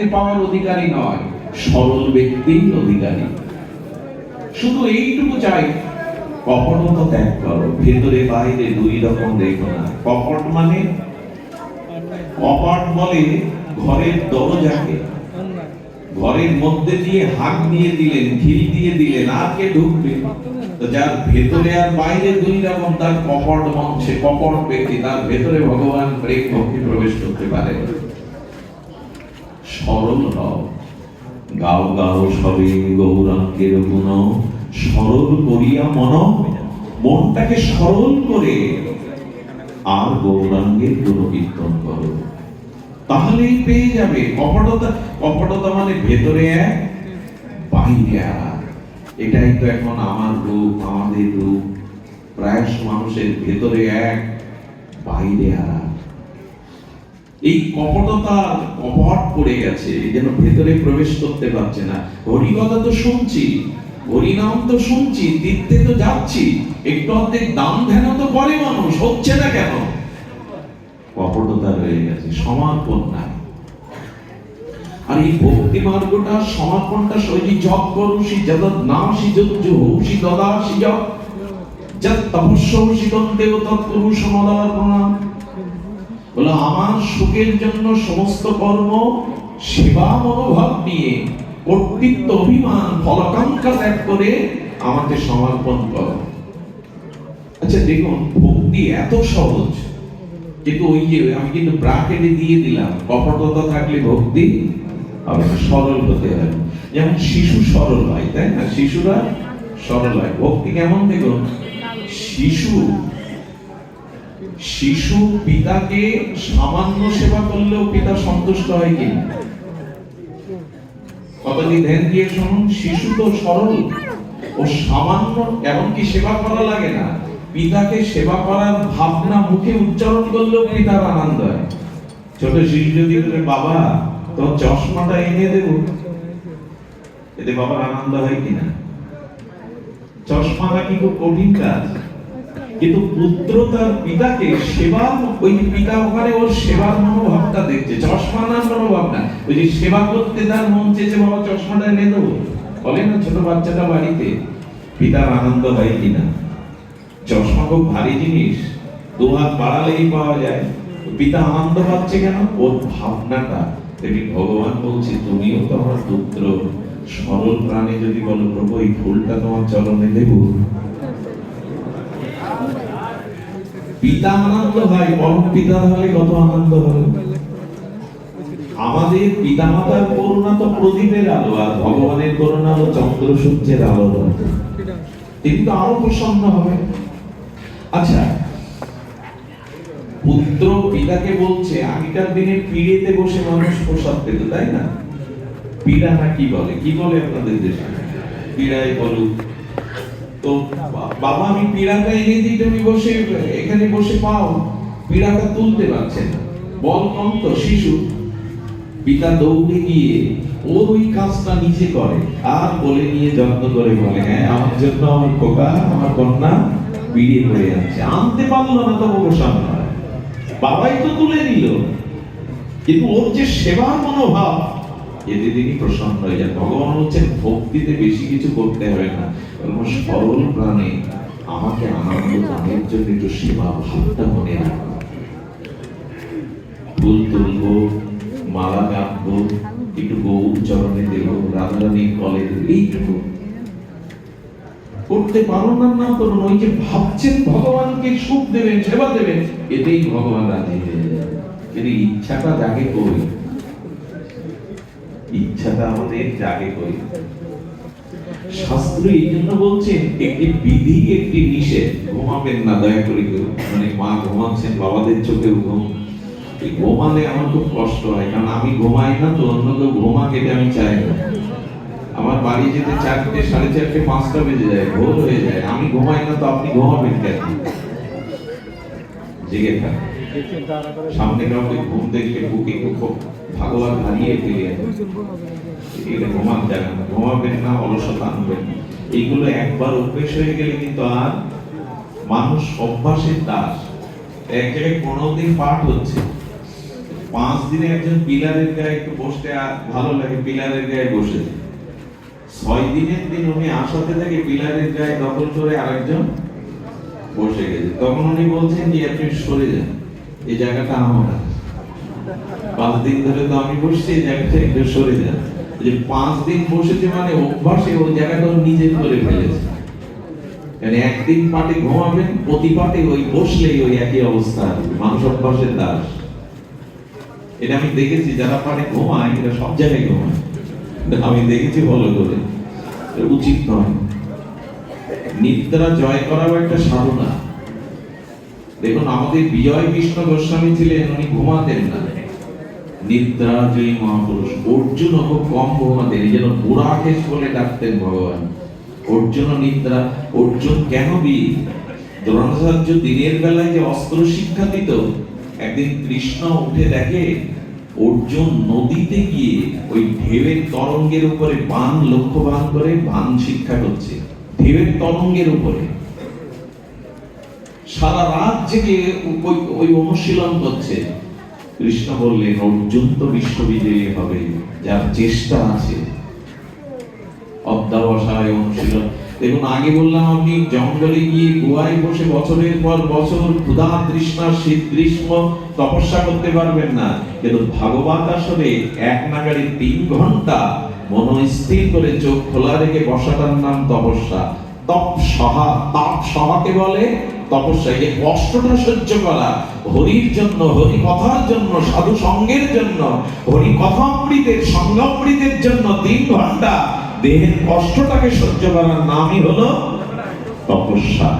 ভক্তি পাওয়ার অধিকারী নয়, সরল ব্যক্তির অধিকারী। শুধু এইটুকু চাই কপটতা ত্যাগ করো, ভেতরে বাইরে দুই রকম দেখো না। কপট মানে? কপট বলে ঘরের দরজাকে। ঘরের মধ্যে দিয়ে হাত দিয়ে দিলেন, ঢিল দিয়ে দিলেন, আর কে ঢুকবে? তো যার ভেতরে আর বাইরে দুই রকম, তার কপট সে কপট ব্যক্তি, তার ভেতরে ভগবান প্রেম ভক্তি প্রবেশ করতে পারে। সরল হও গাও গাও সবে গৌরাঙ্গের গুণ সরল করিয়া মন, মনটাকে সরল করে আর গৌরাঙ্গের গুণ কীর্তন করো। তাহলেই পেয়ে যাবে। কপটতা কপটতা মানে ভেতরে এক, বাইরে এটাই তো এখন আমার রূপ, আমাদের রূপ। প্রায় মানুষের ভেতরে এক, বাইরে আর। এই কপটতা কপট পড়ে গেছে যেন ভেতরে প্রবেশ করতে পারছে না। হরিকথা তো শুনছি, হরিনাম তো শুনছি তীর্থে তো যাচ্ছি, একটু অর্ধেক দাম ধ্যান তো করে মানুষ, হচ্ছে না কেন? কপটতা রয়ে গেছে সমর্পণ আর এই ভক্তি মার্গটা সমর্পণটা শৈলী জপ করুষি যদ নামসি যজ্জু হৌষি দদাসি জপ। যত তপস্যৌষি দন্তেও তৎকুরু সমদার্পণা বলে আমার সুখের জন্য সমস্ত কর্ম সেবা মনোভাব নিয়ে কর্তৃত্ব অভিমান ফলাকাঙ্ক্ষা ত্যাগ করে আমাকে সমর্পণ করো। আচ্ছা দেখুন ভক্তি এত সহজ কিন্তু ওই যে আমি কিন্তু ব্রাকেটে দিয়ে দিলাম কপটতা থাকলে ভক্তি না, সরল হতে হবে। যেমন শিশু সরল হয় তাই না? শিশুরা সরল হয়। ভক্তি কেমন দেখুন? শিশু শিশু পিতাকে সামান্য সেবা করলেও পিতা সন্তুষ্ট হয় কি? কতদিন ধ্যান দিয়ে শুনুন, শিশু তো সরল। ও সামান্য এমনকি সেবা করা লাগে না। পিতাকে সেবা করার ভাবনা মুখে উচ্চারণ করলেও পিতার আনন্দ হয়। ছোট শিশু যদি বাবা, তোর চশমাটা এনে দেব। এতে বাবার আনন্দ হয় কিনা? চশমাটা কি খুব কঠিন কাজ? কিন্তু পুত্র তার পিতাকে সেবা, ওই পিতা ওখানে ওর সেবার মনোভাবটা দেখছে। চশমা না মনোভাব না ওই যে সেবা করতে তার মন চেয়েছে, বাবা, চশমাটা এনে দেবো। বলে না ছোট বাচ্চাটা বাড়িতে, পিতার আনন্দ হয় কিনা চশমা খুব ভারী জিনিস, দু হাত বাড়ালেই পাওয়া যায়। পিতা আনন্দ পাচ্ছে কেন? ওর ভাবনাটা। তেমনি ভগবান বলছে, তুমিও তো আমার পুত্র। সরল প্রাণে যদি বলো, প্রভু, এই ফুলটা তোমার চরণে দেবো। পিতা আনন্দ হয় পরম পিতা হলে কত আনন্দ হবে? আমাদের পিতামাতার করুণা তো প্রদীপের আলো, আর ভগবানের করুণা হলো চন্দ্র সূর্যের আলো তিনি তো আরও প্রসন্ন হবে। আচ্ছা পুত্র পিতাকে বলছে, আগেকার দিনে পিড়েতে বসে মানুষ প্রসাদ পেত, তাই না? পিড়া না কি বলে? কি বলে আপনাদের দেশে? পিড়াই বলুক তো বাবা, আমি পিড়াটা এনে দিই তুমি বসে, এখানে বসে পাও। পিড়াটা তুলতে পারছে না। শিশু পিতা দৌড়ে গিয়ে ওর ওই কাজটা নিজে করে। আর বলে নিয়ে যত্ন করে বলে হ্যাঁ আমার জন্য আমার খোকা, আমার কন্যা বিড়িয়ে পড়ে যাচ্ছে আনতে পারল না তো অবসান বাবাই তো তুলে নিল। কিন্তু ওর যে সেবার মনোভাব এতে তিনি প্রসন্ন হয়ে যান ভগবান হচ্ছেন ভক্তিতে বেশি কিছু করতে হবে না। বরং সরল প্রাণে আমাকে আনন্দ দানের জন্য একটু সেবা ভাবটা মনে ফুল তুলবো, মালা একটু গৌর চরণে দেব, রাধারানী কলে দেব, এইটুকু। করতে পারো না না করুন, ওই যে ভাবছেন ভগবানকে সুখ দেবেন, সেবা দেবেন, এতেই ভগবান রাজি হয়ে যাবে কিন্তু ইচ্ছাটা জাগে কই ইচ্ছাটা আমাদের জাগে কই শাস্ত্র এই জন্য বলছেন, একটি বিধি, একটি নিষেধ। ঘুমাবেন না, দয়া করে কেউ। মানে মা ঘুমাচ্ছেন, বাবাদের চোখে ঘুম। ঘুমালে আমার খুব কষ্ট হয়, কারণ আমি ঘুমাই না তো, অন্য কেউ ঘুমা খেতে আমি চাই না। আমার বাড়ি যেতে চারটে, সাড়ে চারটে, পাঁচটা বেজে যায়, ভোর হয়ে যায়। আমি ঘুমাই না তো, আপনি ঘুমাবেন কেন? জেগে থাক সামনে কাউকে ঘুম দেখলে বুকে খুব ভাগবান হারিয়ে ফেলে এটা ঘুমান যাবে না, ঘুমাবেন না, অলসতা আনবেন না। এইগুলো একবার অভ্যেস হয়ে গেলে কিন্তু আর মানুষ অভ্যাসের দাস। এক জায়গায় পনেরো দিন পাঠ হচ্ছে। পাঁচ দিনে একজন পিলারের গায়ে একটু বসতে ভালো লাগে, পিলারের গায়ে বসে ছয় দিনের দিন উনি আসাতে থেকে পিলারের গায়ে দখল করে আরেকজন বসে গেছে। তখন উনি বলছেন যে আপনি সরে যান। এই জায়গাটা আমার। পাঁচ দিন ধরে তো আমি বসছি, এই জায়গাটা একটু সরে যান যে পাঁচ দিন বসেছে মানে অভ্যাসে ওই জায়গাটা নিজে করে ফেলেছে। একদিন পাটে ঘুমাবেন, প্রতি পাটে ওই বসলেই ওই একই অবস্থা মানুষ অভ্যাসের দাস। এটা আমি দেখেছি, যারা পাটে ঘুমায় এটা সব জায়গায় ঘুমায়। আমি দেখেছি ভালো করে। উচিত নয়। নিদ্রা জয় করাও একটা সাধনা। দেখুন, আমাদের বিজয় কৃষ্ণ গোস্বামী ছিলেন, উনি ঘুমাতেন না। নিদ্রা জয়ী মহাপুরুষ, অর্জুন খুব কম ঘুমাতেন যেন বুড়াকেশ বলে ডাকতেন ভগবান। অর্জুন নিদ্রা, অর্জুন কেন বীর? দ্রোণাচার্য দিনের বেলায় যে অস্ত্র শিক্ষা দিত, একদিন কৃষ্ণ উঠে দেখে, অর্জুন নদীতে গিয়ে ওই ঢেউয়ের তরঙ্গের উপরে বান লক্ষ্য বান করে বান শিক্ষা করছে। ঢেউয়ের তরঙ্গের উপরে। সারা রাত জেগে ওই অনুশীলন করছে কৃষ্ণ বললেন, অর্জুন তো বিশ্ববিজয়ী হবে, যার চেষ্টা আছে। অধ্যাবসায় অনুশীলন। দেখুন, আগে বললাম আপনি, জঙ্গলে গিয়ে গুহায় বসে বছরের পর বছর ক্ষুধা তৃষ্ণা শীত গ্রীষ্ম তপস্যা করতে পারবেন না। কিন্তু ভাগবত আসলে এক নাগারে তিন ঘণ্টা মন স্থির করে চোখ খোলা রেখে বসাটার নাম তপস্যা। তপ সহা তাপ সহাকে বলে তপস্যা এই কষ্টটা সহ্য করা, হরির জন্য, হরি কথার জন্য, সাধু সঙ্গের জন্য, হরি জন্য তিন ঘণ্টা দেহের কষ্টটাকে সহ্য করার নামই হলো তপস্যা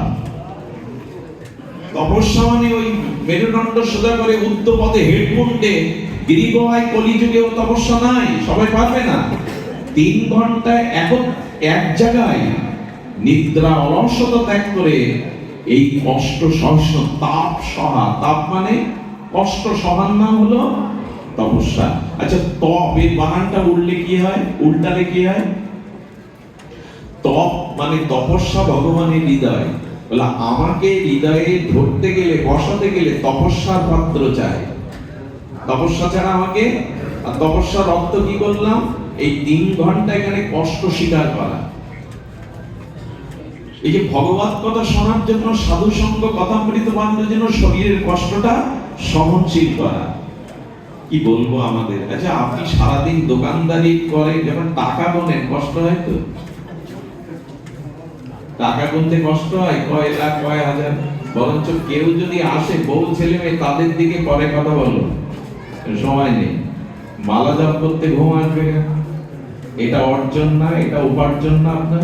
তপস্যা মানে ওই মেরুদণ্ড সোজা করে উদ্যপদে হেডমুন্ডে গিরিগোহায় কলিযুগেও তপস্যা নাই, সবাই পারবে না। তিন ঘন্টায় এখন এক জায়গায় নিদ্রা অলসতা ত্যাগ করে এই কষ্ট সহস্র তাপ সহা, তাপ মানে কষ্ট সহার নাম হলো তপস্যা। আচ্ছা তপ, এর বানানটা উঠলে কি হয়? উল্টালে কি হয়? তপ মানে তপস্যা ভগবানের হৃদয়। বলে আমাকে হৃদয়ে ধরতে গেলে, বসাতে গেলে তপস্যার পাত্র চাই। তপস্যা ছাড়া আমাকে? আর তপস্যার অর্থ কি করলাম এই তিন ঘণ্টা এখানে কষ্ট স্বীকার করা। এই যে ভগবত কথা শোনার জন্য, সাধু সঙ্গ জন্য শরীরের কষ্টটা সহনশীল করা। কি বলব আমাদের? আচ্ছা আপনি সারাদিন দোকানদারি করে, যখন টাকা গোনেন কষ্ট হয় তো? টাকা গুনতে কষ্ট হয়? কয় লাখ, কয় হাজার? বরঞ্চ কেউ যদি আসে, বউ, ছেলে মেয়ে, তাদের দিকে পরে কথা বলো। সময় নেই। মালা জপ করতে ঘুম আসবে না। এটা অর্জন না, এটা উপার্জন না আপনার।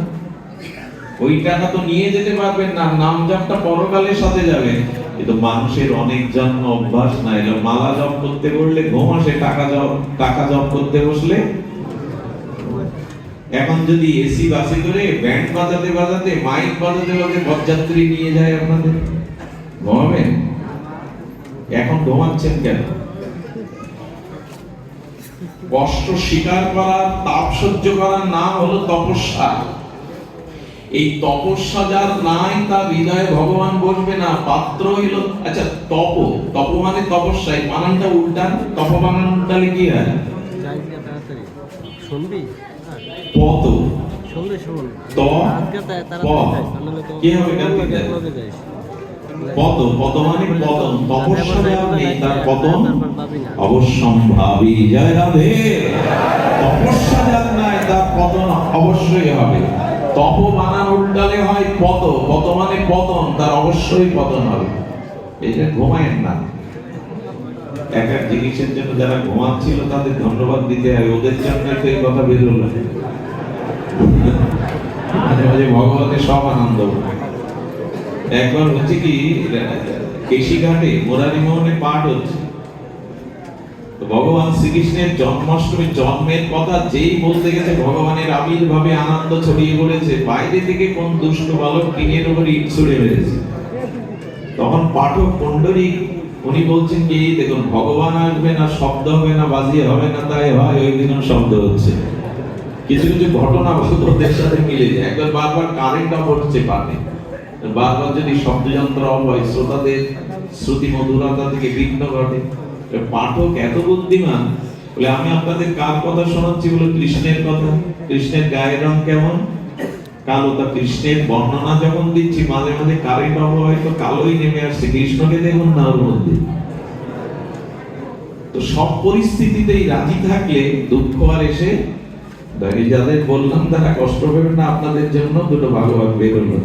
ওই টাকা তো নিয়ে যেতে পারবেন না নাম জপটা পরকালের সাথে যাবে। কিন্তু মানুষের অনেক জন্ম অভ্যাস না এলো মালা জপ করতে বললে ঘুম আসে, টাকা জপ টাকা জপ করতে বসলে। এখন যদি এসি বাসে করে ব্যান্ড বাজাতে বাজাতে, মাইক বাজাতে বাজাতে পথযাত্রী নিয়ে যায় আপনাদের। ঘুমাবেন এখন ঘুমাচ্ছেন কেন? কষ্ট স্বীকার করার তাপ সহ্য করার নাম হলো তপস্যা। এই তপস্যা যার নাই তার হৃদয়ে ভগবান বসবে না পাত্র হইল আচ্ছা তপ তপ মানে তপস্যা বানানটা উল্টান তপ বানান উল্টালে কি হয়? শুনবি? পত শুনলে শুন। ত, কি হবে মানে পতন তপস্যা যার নেই তার পতন তারপর পাবি না। অবশ্যম্ভাবী। জয় রাধে। তপস্যা যার নাই তার পতন অবশ্যই হবে। তপ বানান উল্টালে হয় পত পত মানে পতন, তার অবশ্যই পতন হবে। এই ঘুমায়েন না। এক এক জিনিসের জন্য যারা ঘুমাচ্ছিল, তাদের ধন্যবাদ দিতে হয়। ওদের জন্য তো এই কথা বেরোলো। মাঝে মাঝে ভগবতের সব আনন্দ। একবার হচ্ছে কি কেশিঘাটে মোরারি পাঠ হচ্ছে। ভগবান শ্রীকৃষ্ণের জন্মাষ্টমী জন্মের কথা যেই বলতে গেছে, ভগবানের আবির্ভাবে আনন্দ ছড়িয়ে পড়েছে। বাইরে থেকে কোন দুষ্ট বালক টিনের উপর ইট ছুড়ে মেরেছে? তখন পাঠক পণ্ডরী উনি বলছেন কি, দেখুন, ভগবান আসবে না, শব্দ হবে না, বাজিয়ে হবে না, তাই হয়, ওই দিন শব্দ হচ্ছে। কিছু কিছু ঘটনা ওদের সাথে মিলে যায়। একবার বারবার কারেন্ট অফ হচ্ছে পানে বারবার যদি শব্দযন্ত্র অফ হয়, শ্রোতাদের শ্রুতি মধুরতা থেকে বিঘ্ন ঘটে। পাঠক এত বুদ্ধিমান, বলে আমি আপনাদের কার কথা শোনাচ্ছি বলে কৃষ্ণের কথা। কৃষ্ণের গায়ের রং কেমন? কালো তা কৃষ্ণের বর্ণনা যখন দিচ্ছি, মাঝে মাঝে কারেন্ট অভাব হয়তো কালোই নেমে আসছে। কৃষ্ণকে দেখুন না ওর মধ্যে। তো সব পরিস্থিতিতেই রাজি থাকলে দুঃখ আর এসে দাঁড়ি যাদের বললাম তারা কষ্ট পাবেন না, আপনাদের জন্য দুটো ভাগবাগ বেরোলো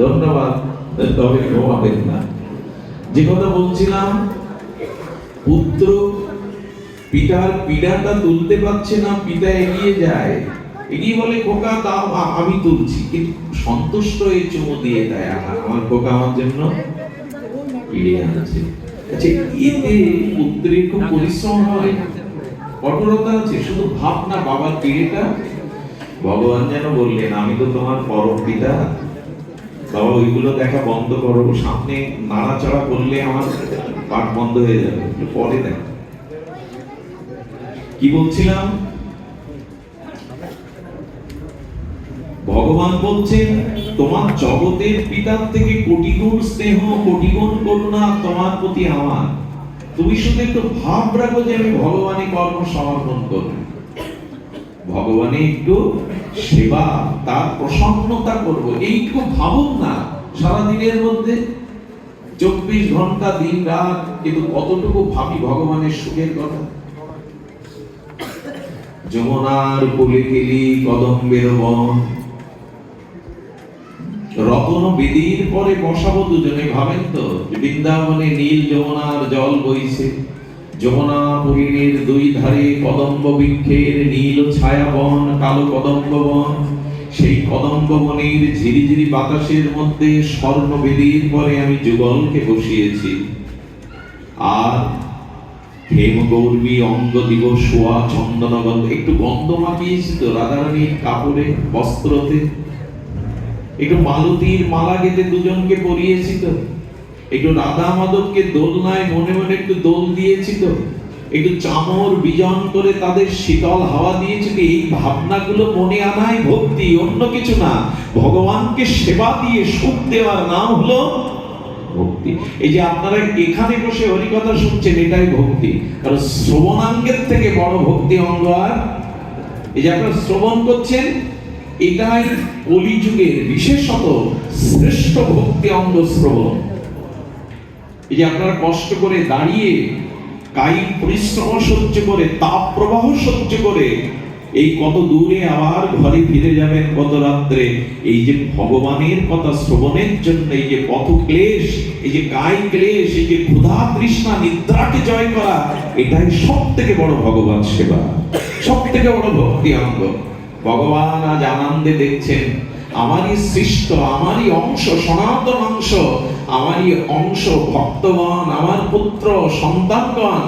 ধন্যবাদ। তবে ঘুমাবেন না। যে কথা বলছিলাম পুত্র, পিতার পীড়াটা তুলতে পারছে না, পিতা এগিয়ে যায়। এগিয়ে বলে, খোকা, দাও আমি তুলছি। কিন্তু সন্তুষ্ট এই চুমু দিয়ে দেয় আমার আমার খোকা আমার জন্য পিড়ে আনছে। আচ্ছা এতে পুত্রের খুব পরিশ্রম হয়। কঠোরতা আছে, শুধু ভাব না বাবার পিড়েটা? ভগবান যেন বললেন, আমি তো তোমার পরম পিতা। বাবা, ওইগুলো দেখা বন্ধ করো, সামনে নাড়াচাড়া করলে আমার পাঠ বন্ধ হয়ে যাবে পরে দেখ। কি বলছিলাম? ভগবান বলছেন, তোমার জগতের পিতার থেকে কোটি গুণ স্নেহ কোটি গুণ করুণা তোমার প্রতি আমার। তুমি শুধু একটু ভাব রাখো যে আমি ভগবানের কর্ম সমর্পণ করব। ভগবানে একটু সেবা, তার প্রসন্নতা করব। এইটুকু ভাবুন না, সারাদিনের মধ্যে চব্বিশ ঘণ্টা, দিন, রাত, কিন্তু কতটুকু ভাবি ভগবানের সুখের কথা? যমুনার কোলে গেলি কদম্বের বন। রতন বেদির পরে বসাবো দুজনে, ভাবেন তো? বৃন্দাবনে নীল যমুনার জল বইছে। যমুনা পরিণের দুই ধারে কদম্ব বৃক্ষের নীল ছায়া বন। কালো কদম্ব বন সেই কদম্ব বনের ঝিরিঝিরি বাতাসের মধ্যে স্বর্ণ বেদির পরে আমি যুগলকে বসিয়েছি। আর হেম গৌরবী অঙ্গ দিব সোয়া চন্দন গন্ধ একটু গন্ধ মাখিয়েছি তো, রাধারানীর কাপড়ে, বস্ত্রতে। একটু মালতীর মালা গেতে দুজনকে পরিয়েছি তো। একটু রাধা মাধবকে দোলনায় মনে মনে একটু দোল দিয়েছি তো। একটু চামর বিজন করে তাদের শীতল হাওয়া দিয়েছি তো এই ভাবনাগুলো মনে আনাই ভক্তি, অন্য কিছু না। ভগবানকে সেবা দিয়ে সুখ দেওয়ার নাম হলো ভক্তি। এই যে আপনারা এখানে বসে হরিকথা শুনছেন, এটাই ভক্তি। কারণ শ্রবণাঙ্গের থেকে বড় ভক্তি অঙ্গ আর? এই যে আপনারা শ্রবণ করছেন, এটাই কলিযুগের বিশেষত শ্রেষ্ঠ ভক্তি অঙ্গ শ্রবণ। এই যে আপনারা কষ্ট করে দাঁড়িয়ে কায়িক পরিশ্রম সহ্য করে, তাপ প্রবাহ সহ্য করে, এই কত দূরে আবার ঘরে ফিরে যাবেন কত রাত্রে? এই যে ভগবানের কথা শ্রবণের জন্য, এই যে পথ ক্লেশ, এই যে কায় ক্লেশ, এই যে ক্ষুধা তৃষ্ণা, নিদ্রাকে জয় করা, এটাই সব থেকে বড় ভগবান সেবা। সব থেকে বড় ভক্তি অঙ্গ ভগবান আজ আনন্দে দেখছেন, আমারই সৃষ্ট, আমারই অংশ, সনাতন অংশ আমারই অংশ ভক্তগণ, আমার পুত্র সন্তানগণ।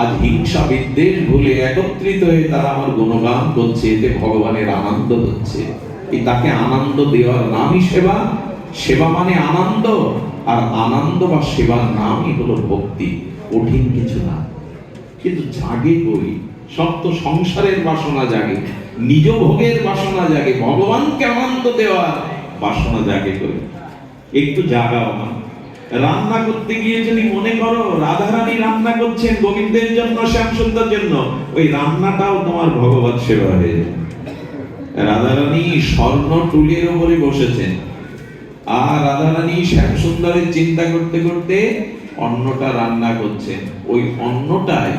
আজ হিংসা বিদ্বেষ ভুলে একত্রিত হয়ে তারা আমার গুণগান করছে, এতে ভগবানের আনন্দ হচ্ছে। এই তাকে আনন্দ দেওয়ার নামই সেবা। সেবা মানে আনন্দ, আর আনন্দ বা সেবার নামই হলো ভক্তি। কঠিন কিছু না। কিন্তু জাগে কই সব তো সংসারের বাসনা জাগে, নিজ ভোগের বাসনা জাগে, ভগবানকে আনন্দ দেওয়ার বাসনা জাগে কই একটু জাগা আমার রান্না করতে গিয়ে যদি মনে করো রাধারানী রান্না করছেন গোবিন্দের জন্য, শ্যামসুন্দর জন্য, ওই রান্নাটাও তোমার ভগবত সেবা হয়ে যাবে রাধারানী স্বর্ণ টুলের উপরে বসেছেন। আর রাধারানী শ্যামসুন্দরের চিন্তা করতে করতে অন্নটা রান্না করছেন। ওই অন্নটাই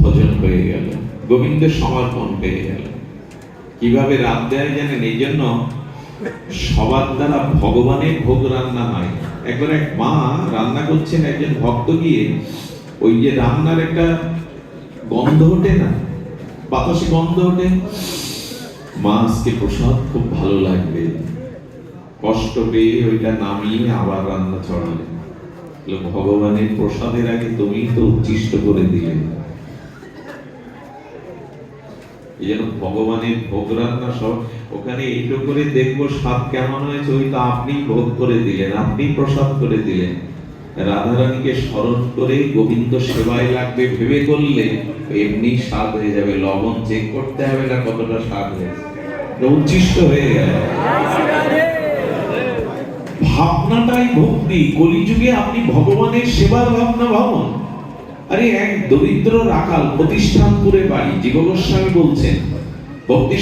ভজন হয়ে গেল। গোবিন্দের সমর্পণ পেয়ে গেল। কীভাবে রাত দেয় জানেন? এই জন্য সবার দ্বারা ভগবানের ভোগ রান্না হয়। একবার এক মা রান্না করছেন একজন ভক্ত গিয়ে ওই যে রান্নার একটা গন্ধ ওঠে না বাতাসে গন্ধ ওঠে। মা আজকে প্রসাদ খুব ভালো লাগবে। কষ্ট পেয়ে ওইটা নামিয়ে আবার রান্না বলল, ভগবানের প্রসাদের আগে তুমি তো উচ্ছিষ্ট করে দিলে। এই জন্য ভগবানের ভোগ রান্না সব ওখানে এইটো করে দেখব স্বাদ কেমন হয়েছে ওই তো আপনি ভোগ করে দিলেন আপনি প্রসাদ করে দিলেন। রাধারানীকে স্মরণ করে গোবিন্দ সেবায় লাগবে, ভেবে করলে এমনি স্বাদ হয়ে যাবে। লবণ চেক করতে হবে না কতটা স্বাদ হয়েছে। উচ্ছিষ্ট হয়ে গেল। ভাবনাটাই ভক্তি। কলিযুগে আপনি ভগবানের সেবার ভাবনা ভাবুন। আরে এক দরিদ্র রাখাল প্রতিষ্ঠান করে বাড়ি জীবগোস্বামী বলছেন। ভক্তি